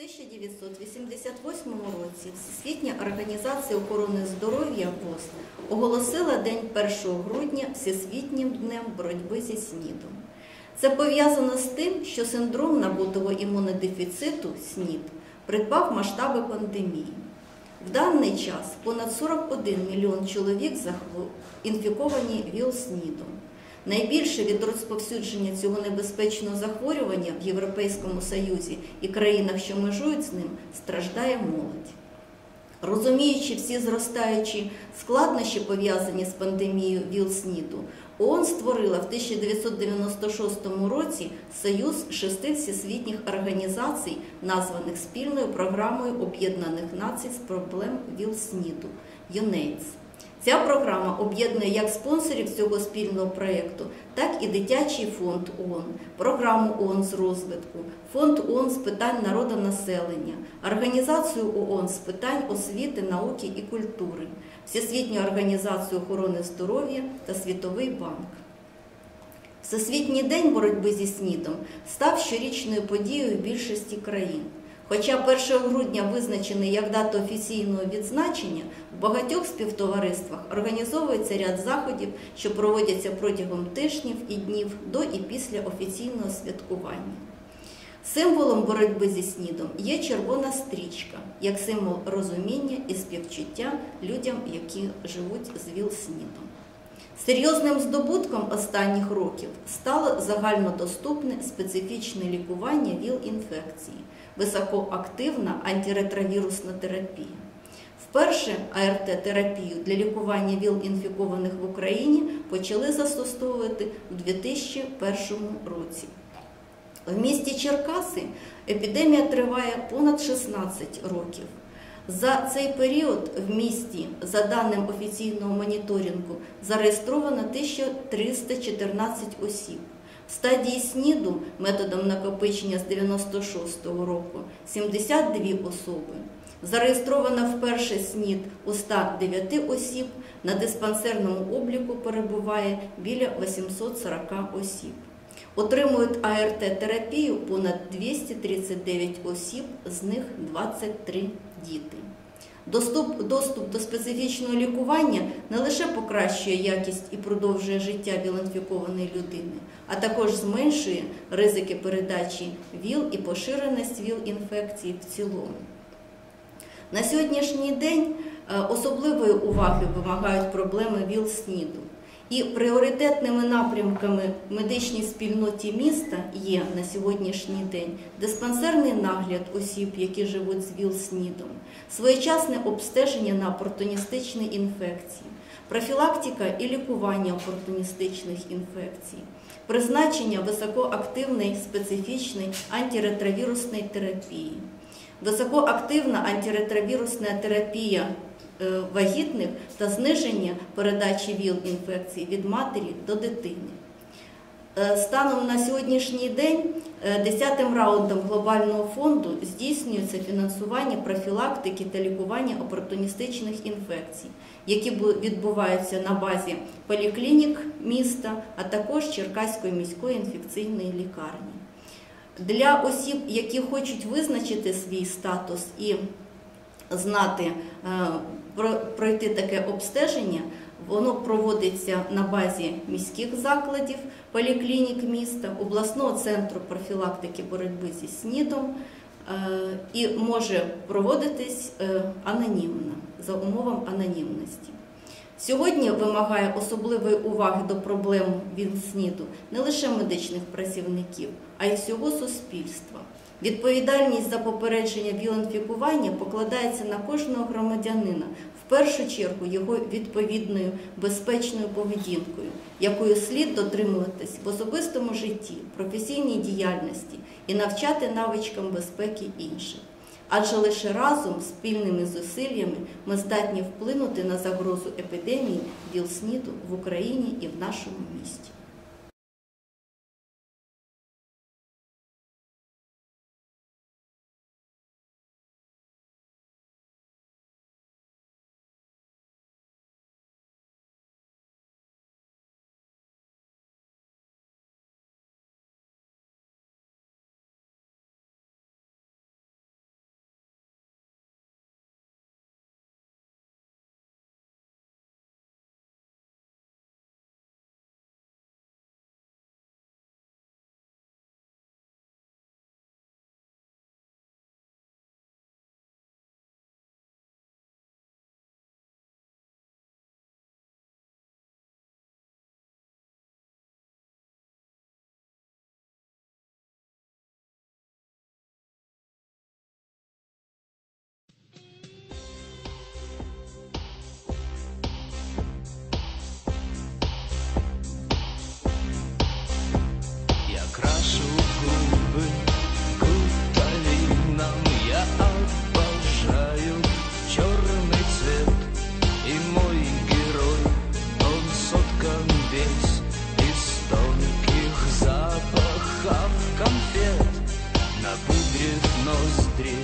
1988 році Всесвітня організація охорони здоров'я ВОЗ оголосила День 1 грудня Всесвітнім днем боротьби зі СНІДом. Це пов'язано з тим, що синдром набутого імунодефіциту СНІД придбав масштаби пандемії. В даний час понад 41 мільйон чоловік інфіковані ВІЛ-СНІДом. Найбільше від розповсюдження цього небезпечного захворювання в Європейському Союзі і країнах, що межують з ним, страждає молодь. Розуміючи всі зростаючі складнощі, пов'язані з пандемією ВІЛ-СНІДу, ООН створила в 1996 році Союз шести всесвітніх організацій, названих спільною програмою Об'єднаних Націй з проблем ВІЛ-СНІДу UNAIDS. Ця програма об'єднує як спонсорів цього спільного проєкту, так і дитячий фонд ООН, програму ООН з розвитку, фонд ООН з питань народонаселення, організацію ООН з питань освіти, науки і культури, Всесвітню організацію охорони здоров'я та Світовий банк. Всесвітній день боротьби зі СНІДом став щорічною подією в більшості країн. Хоча 1 грудня визначений як дата офіційного відзначення, в багатьох співтовариствах організовується ряд заходів, що проводяться протягом тижнів і днів до і після офіційного святкування. Символом боротьби зі СНІДом є червона стрічка, як символ розуміння і співчуття людям, які живуть з ВІЛ-СНІДом. Серйозним здобутком останніх років стало загальнодоступне специфічне лікування ВІЛ-інфекції, високоактивна антиретровірусна терапія. Вперше АРТ-терапію для лікування ВІЛ-інфікованих в Україні почали застосовувати у 2001 році. В місті Черкаси епідемія триває понад 16 років. За цей період в місті, за даним офіційного моніторингу, зареєстровано 1314 осіб. В стадії СНІДу методом накопичення з 96-го року 72 особи. Зареєстровано вперше СНІД у 109 осіб, на диспансерному обліку перебуває біля 840 осіб. Отримують АРТ-терапію понад 239 осіб, з них 23 діти. Доступ, доступ до специфічного лікування не лише покращує якість і продовжує життя віл-інфікованої людини, а також зменшує ризики передачі ВІЛ і поширеність ВІЛ-інфекції в цілому. На сьогоднішній день е, особливої уваги вимагають проблеми ВІЛ-СНІДу. І пріоритетними напрямками медичній спільноті міста є на сьогоднішній день диспансерний нагляд осіб, які живуть з ВІЛ-СНІДом, своєчасне обстеження на опортуністичні інфекції, профілактика і лікування опортуністичних інфекцій, призначення високоактивної специфічної антиретровірусної терапії, високоактивна антиретровірусна терапія вагітних та зниження передачі ВІЛ-інфекції від матері до дитини. Е, Станом на сьогоднішній день е, десятим раундом глобального фонду здійснюється фінансування профілактики та лікування опортуністичних інфекцій, які відбуваються на базі поліклінік міста, а також Черкаської міської інфекційної лікарні. Для осіб, які хочуть визначити свій статус і знати, е, про- пройти таке обстеження, воно проводиться на базі міських закладів, поліклінік міста, обласного центру профілактики боротьби зі СНІДом е, і може проводитись е, анонімно за умовам анонімності. Сьогодні вимагає особливої уваги до проблем ВІЛ-СНІДу не лише медичних працівників, а й всього суспільства. Відповідальність за попередження віл-інфікування покладається на кожного громадянина, в першу чергу його відповідною безпечною поведінкою, якою слід дотримуватись в особистому житті, професійній діяльності і навчати навичкам безпеки інших. Адже лише разом, спільними зусиллями, ми здатні вплинути на загрозу епідемії ВІЛ-СНІДу в Україні і в нашому місті. Напудрит ноздри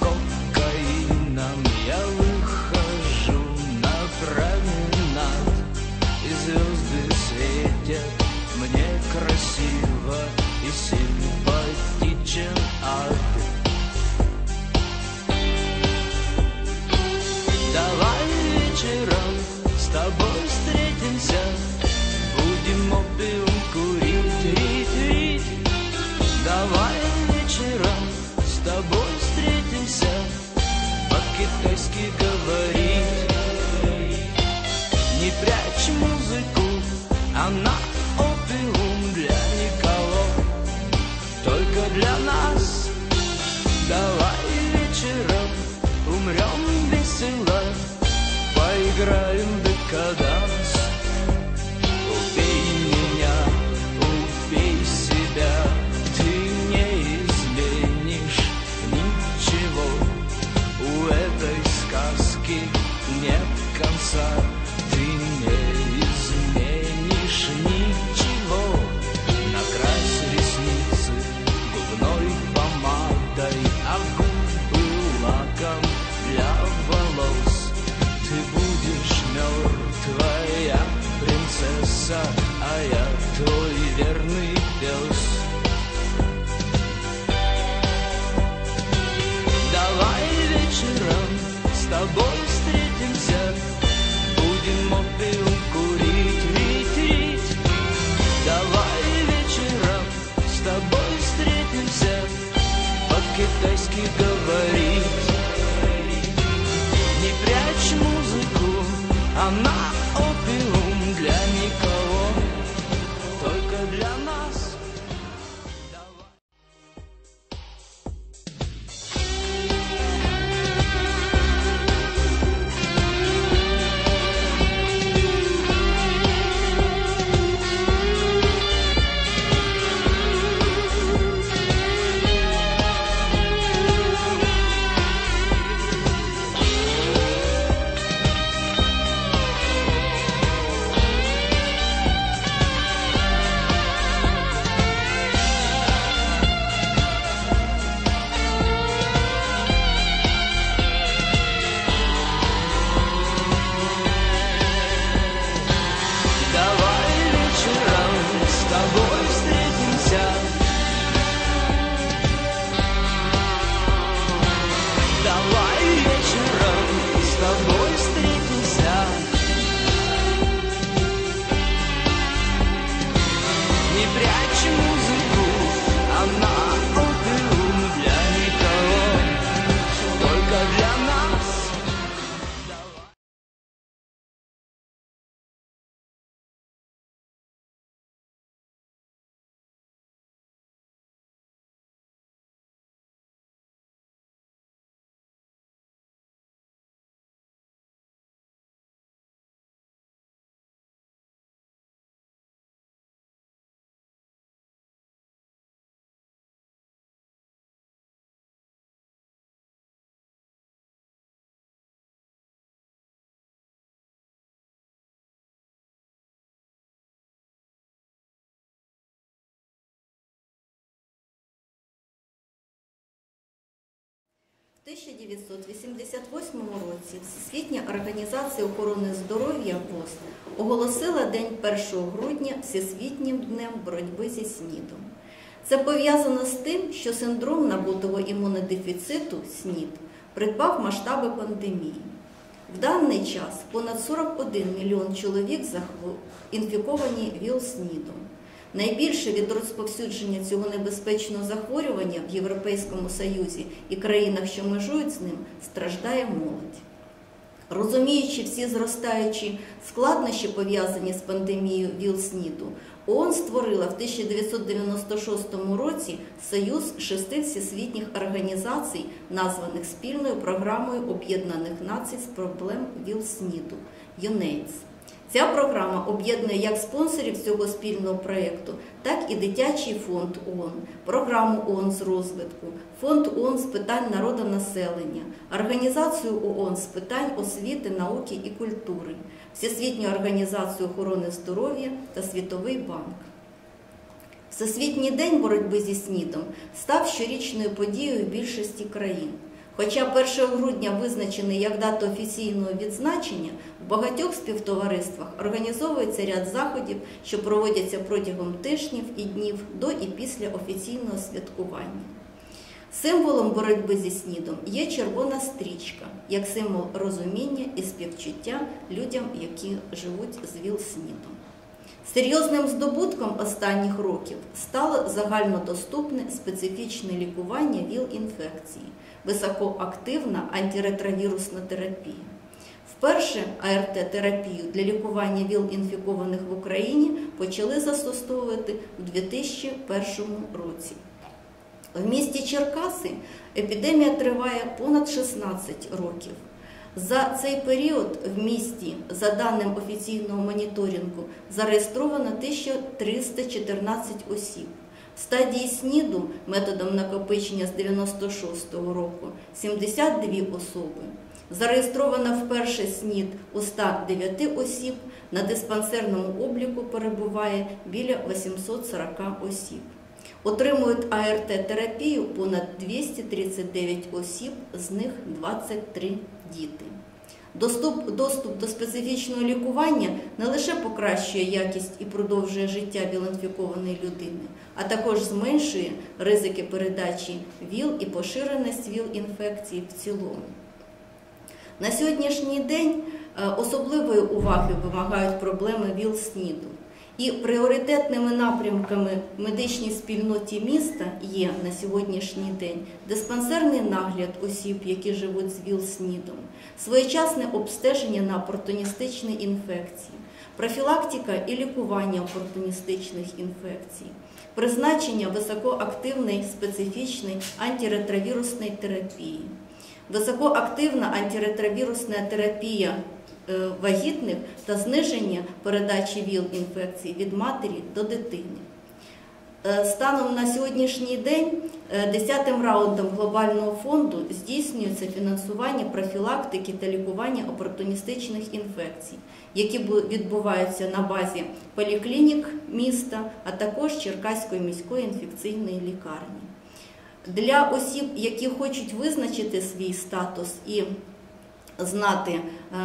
кокаином. Я выхожу на променад И звезды светят. Мне красиво и сильно. Let's get going. I'm not В 1988 році Всесвітня організація охорони здоров'я ВОЗ оголосила День 1 грудня Всесвітнім днем боротьби зі СНІДом. Це пов'язано з тим, що синдром набутого імунодефіциту СНІД придбав масштаби пандемії. В даний час понад 41 мільйон чоловік інфіковані ВІЛ-СНІДом. Найбільше від розповсюдження цього небезпечного захворювання в Європейському Союзі і країнах, що межують з ним, страждає молодь. Розуміючи всі зростаючі складнощі, пов'язані з пандемією ВІЛ-СНІДу, ООН створила в 1996 році Союз шести всесвітніх організацій, названих спільною програмою Об'єднаних Націй з проблем ВІЛ-СНІДу ЮНЕЙДС. Ця програма об'єднує як спонсорів цього спільного проєкту, так і дитячий фонд ООН, програму ООН з розвитку, фонд ООН з питань народонаселення, організацію ООН з питань освіти, науки і культури, Всесвітню організацію охорони здоров'я та Світовий банк. Всесвітній день боротьби зі СНІДом став щорічною подією в більшості країн. Хоча 1 грудня визначений як дата офіційного відзначення, в багатьох співтовариствах організовується ряд заходів, що проводяться протягом тижнів і днів до і після офіційного святкування. Символом боротьби зі снідом є червона стрічка, як символ розуміння і співчуття людям, які живуть з ВІЛ-снідом. Серйозним здобутком останніх років стало загальнодоступне специфічне лікування ВІЛ-інфекції, високоактивна антиретровірусна терапія. Вперше АРТ-терапію для лікування ВІЛ-інфікованих в Україні почали застосовувати у 2001 році. В місті Черкаси епідемія триває понад 16 років. За цей період в місті, за даним офіційного моніторингу, зареєстровано 1314 осіб. В стадії СНІДу методом накопичення з 96-го року 72 особи. Зареєстровано вперше СНІД у 109 осіб, на диспансерному обліку перебуває біля 840 осіб. Отримують АРТ-терапію понад 239 осіб, з них 23 діти. Доступ, доступ до специфічного лікування не лише покращує якість і продовжує життя віл-інфікованої людини, а також зменшує ризики передачі ВІЛ і поширеність ВІЛ-інфекції в цілому. На сьогоднішній день е, особливої уваги вимагають проблеми ВІЛ-СНІДу. І пріоритетними напрямками в медичній спільноті міста є на сьогоднішній день диспансерний нагляд осіб, які живуть з ВІЛ-СНІДом, своєчасне обстеження на опортуністичні інфекції, профілактика і лікування опортуністичних інфекцій, призначення високоактивної специфічної антиретровірусної терапії. Високоактивна антиретровірусна терапія вагітних та зниження передачі ВІЛ-інфекції від матері до дитини. Е, Станом на сьогоднішній день е, десятим раундом глобального фонду здійснюється фінансування профілактики та лікування опортуністичних інфекцій, які відбуваються на базі поліклінік міста, а також Черкаської міської інфекційної лікарні. Для осіб, які хочуть визначити свій статус і знати, е,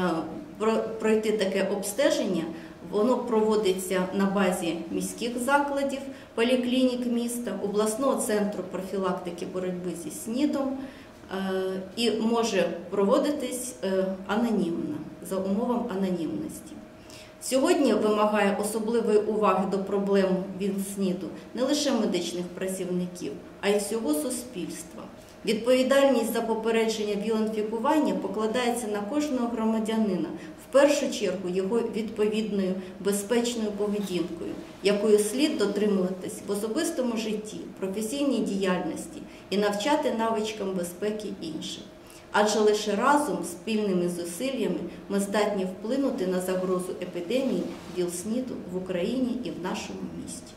пройти таке обстеження, воно проводиться на базі міських закладів, поліклінік міста, обласного центру профілактики боротьби зі СНІДом е, і може проводитись е, анонімно за умовами анонімності. Сьогодні вимагає особливої уваги до проблем ВІЛ-СНІДу не лише медичних працівників, а й всього суспільства. Відповідальність за попередження ВІЛ-інфікування покладається на кожного громадянина, в першу чергу його відповідною безпечною поведінкою, якою слід дотримуватись в особистому житті, професійній діяльності і навчати навичкам безпеки інших. Адже лише разом, спільними зусиллями, ми здатні вплинути на загрозу епідемії ВІЛ-СНІДу в Україні і в нашому місті.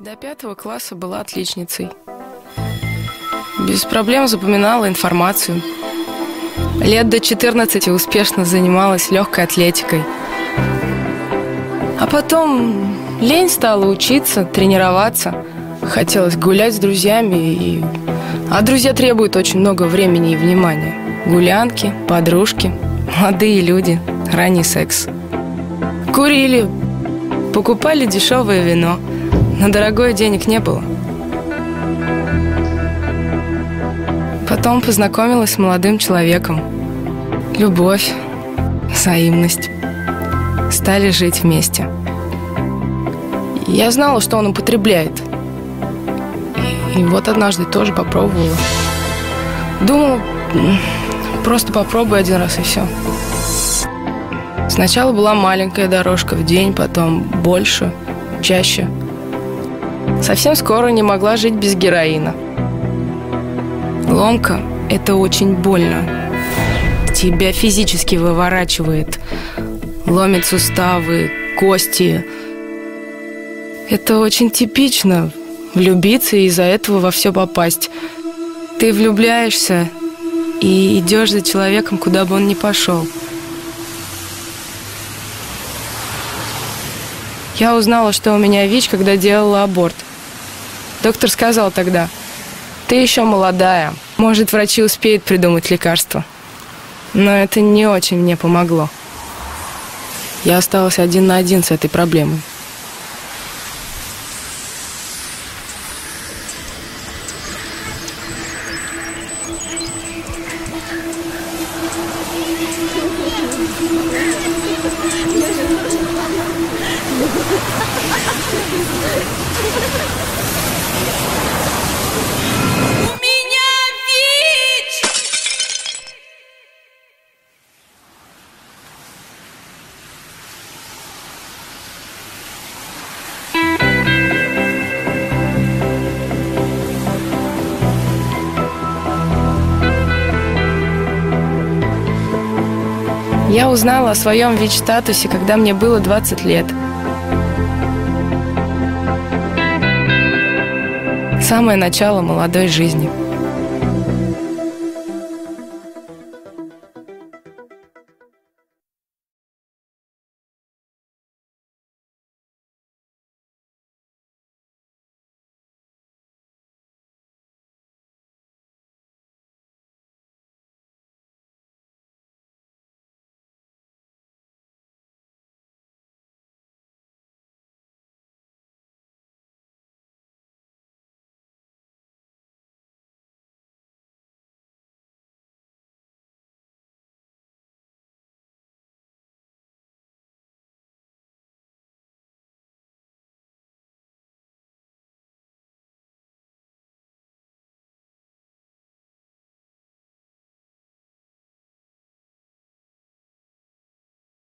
До пятого класса была отличницей. Без проблем запоминала информацию. Лет до 14 успешно занималась легкой атлетикой. А потом лень стала учиться, тренироваться. Хотелось гулять с друзьями. И... А друзья требуют очень много времени и внимания. Гулянки, подружки, молодые люди, ранний секс. Курили, покупали дешевое вино. На дорогое денег не было. Потом познакомилась с молодым человеком. Любовь, взаимность. Стали жить вместе. Я знала, что он употребляет. И вот однажды тоже попробовала. Думала, просто попробуй один раз и все. Сначала была маленькая дорожка в день, потом больше, чаще. Совсем скоро не могла жить без героина. Ломка – это очень больно. Тебя физически выворачивает. Ломит суставы, кости. Это очень типично – влюбиться и из-за этого во все попасть. Ты влюбляешься и идешь за человеком, куда бы он ни пошел. Я узнала, что у меня ВИЧ, когда делала аборт. Доктор сказал тогда, ты еще молодая, может, врачи успеют придумать лекарство. Но это не очень мне помогло. Я осталась один на один с этой проблемой. Я узнала о своем ВИЧ-статусе, когда мне было 20 лет. Самое начало молодой жизни.